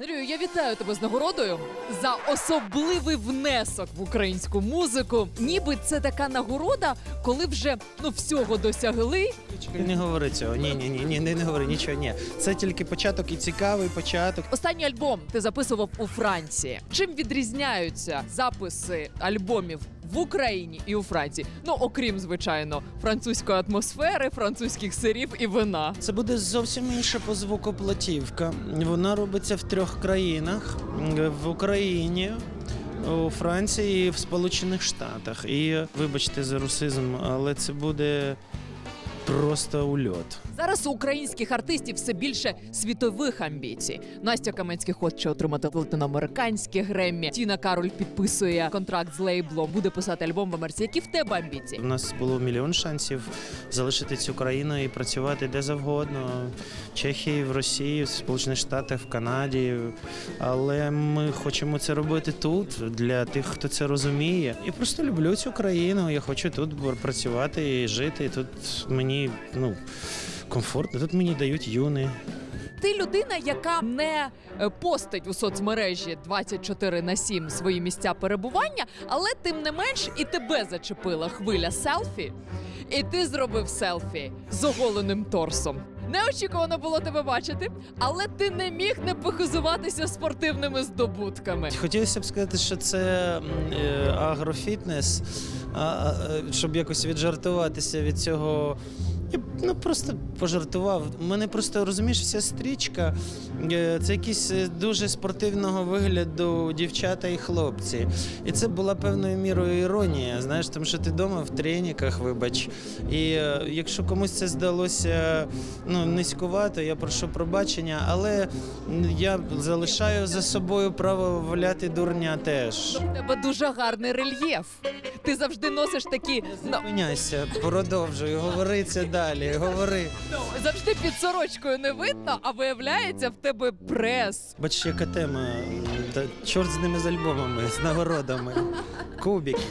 Андрію, я вітаю тебе з нагородою за особливий внесок в українську музику. Ніби це така нагорода, коли вже ну всього досягли. Не говори цього. Ні, ні, ні, ні, не, не говори нічого. Ні. Це тільки початок і цікавий початок. Останній альбом ти записував у Франції. Чим відрізняються записи альбомів в Україні і у Франції? Ну окрім звичайно французької атмосфери, французьких сирів і вина. Це буде зовсім інша по звуку платівка. Вона робиться в трьох країнах: в Україні. У Франції і в Сполучених Штатах. І вибачте за русизм, але це буде просто ульот. Зараз у українських артистів все більше світових амбіцій. Настя Каменський хоче отримати латиноамериканське Греммі. Тіна Кароль підписує контракт з лейблом, буде писати альбом в Америці. Які в тебе амбіції? У нас було мільйон шансів залишити цю країну і працювати де завгодно. В Чехії, в Росії, в Сполучених Штатах, в Канаді. Але ми хочемо це робити тут для тих, хто це розуміє. Я просто люблю цю країну. Я хочу тут працювати і жити. І тут мені ну комфортно. Тут мені дають юни. Ти людина, яка не е, постить у соцмережі 24 на 7 свої місця перебування, але тим не менш і тебе зачепила хвиля селфі, і ти зробив селфі з оголеним торсом. Неочікувано було тебе бачити, але ти не міг не похизуватися спортивними здобутками. Хотілося б сказати, що це е, агрофітнес, а, а, е, щоб якось віджартуватися від цього. Я ну просто пожартував. У мене просто розумієш, вся стрічка е, це якісь е, дуже спортивного вигляду дівчата і хлопці. І це була певною мірою іронія. Знаєш, тому що ти вдома в треніках, вибач. І е, якщо комусь це здалося ну, низькувато, я прошу пробачення, але я залишаю за собою право валяти дурня теж. У тебе дуже гарний рельєф. Ти завжди носиш такі ну, Зупиняйся, продовжуй, говори це далі, говори. завжди під сорочкою не видно, а виявляється в тебе прес. Бач, яка тема. Та чорт з ними з альбомами, з нагородами. Кубики.